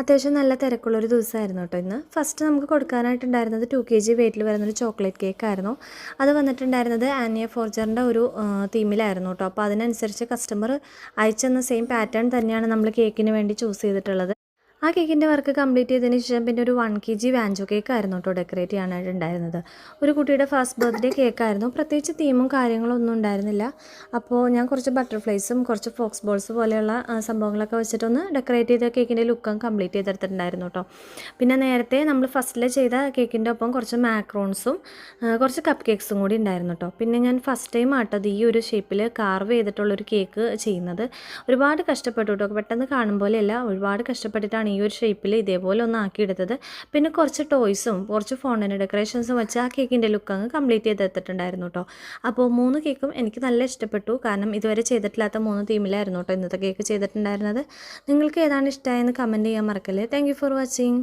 അത്യാവശ്യം നല്ല തിരക്കുള്ളൊരു ദിവസമായിരുന്നു കേട്ടോ ഇന്ന്. ഫസ്റ്റ് നമുക്ക് കൊടുക്കാനായിട്ടുണ്ടായിരുന്നത് ടു കെ ജി വെയിറ്റിൽ വരുന്നൊരു ചോക്ലേറ്റ് കേക്ക് ആയിരുന്നു. അത് വന്നിട്ടുണ്ടായിരുന്നത് ആനിയ ഫോർജറിന്റെ ഒരു തീമിലായിരുന്നു കേട്ടോ. അപ്പോൾ അതിനനുസരിച്ച് കസ്റ്റമർ അയച്ചെന്ന സെയിം പാറ്റേൺ തന്നെയാണ് നമ്മൾ കേക്കിന് വേണ്ടി ചൂസ് ചെയ്തിട്ടുള്ളത്. ആ കേക്കിന്റെ വർക്ക് കംപ്ലീറ്റ് ചെയ്തതിന് ശേഷം പിന്നെ ഒരു വൺ കെ ജി വാഞ്ചോ കേക്ക് ആയിരുന്നു കേട്ടോ ഡെക്കറേറ്റ് ചെയ്യാനായിട്ട് ഉണ്ടായിരുന്നത്. ഒരു കുട്ടിയുടെ ഫസ്റ്റ് ബർത്ത്ഡേ കേക്കായിരുന്നു പ്രത്യേകിച്ച് തീമും കാര്യങ്ങളും ഒന്നും ഉണ്ടായിരുന്നില്ല. അപ്പോൾ ഞാൻ കുറച്ച് ബട്ടർഫ്ലൈസും കുറച്ച് ഫോക്സ് ബോൾസ് പോലെയുള്ള സംഭവങ്ങളൊക്കെ വെച്ചിട്ടൊന്ന് ഡെക്കറേറ്റ് ചെയ്ത കേക്കിന്റെ ലുക്കും കംപ്ലീറ്റ് ചെയ്തെടുത്തിട്ടുണ്ടായിരുന്നു കേട്ടോ. പിന്നെ നേരത്തെ നമ്മൾ ഫസ്റ്റിൽ ചെയ്ത കേക്കിന്റെ ഒപ്പം കുറച്ച് മാക്രോൺസും കുറച്ച് കപ്പ് കേക്ക്സും കൂടി ഉണ്ടായിരുന്നു കേട്ടോ. പിന്നെ ഞാൻ ഫസ്റ്റ് ടൈം ആട്ടത് ഈ ഒരു ഷേപ്പിൽ കാർവ് ചെയ്തിട്ടുള്ളൊരു കേക്ക് ചെയ്യുന്നത്. ഒരുപാട് കഷ്ടപ്പെട്ടു കേട്ടോ. പെട്ടെന്ന് കാണും പോലെയല്ല ഒരുപാട് കഷ്ടപ്പെട്ടിട്ടാണ് ഈ ഒരു ഷേപ്പിൽ ഇതേപോലെ ഒന്ന് ആക്കിയെടുത്തത്. പിന്നെ കുറച്ച് ടോയ്സും കുറച്ച് ഫോണിന്റെ ഡെക്കറേഷൻസും വെച്ച് ആ കേക്കിന്റെ ലുക്ക് അങ്ങ് കംപ്ലീറ്റ് ചെയ്തെടുത്തിട്ടുണ്ടായിരുന്നു കേട്ടോ അപ്പോൾ മൂന്ന് കേക്കും എനിക്ക് നല്ല ഇഷ്ടപ്പെട്ടു. കാരണം ഇതുവരെ ചെയ്തിട്ടില്ലാത്ത മൂന്ന് തീമിലായിരുന്നു കേട്ടോ ഇന്നത്തെ കേക്ക് ചെയ്തിട്ടുണ്ടായിരുന്നത്. നിങ്ങൾക്ക് ഏതാണ് ഇഷ്ടമായെന്ന് കമന്റ് ചെയ്യാൻ മറക്കല്ലേ. Thank for watching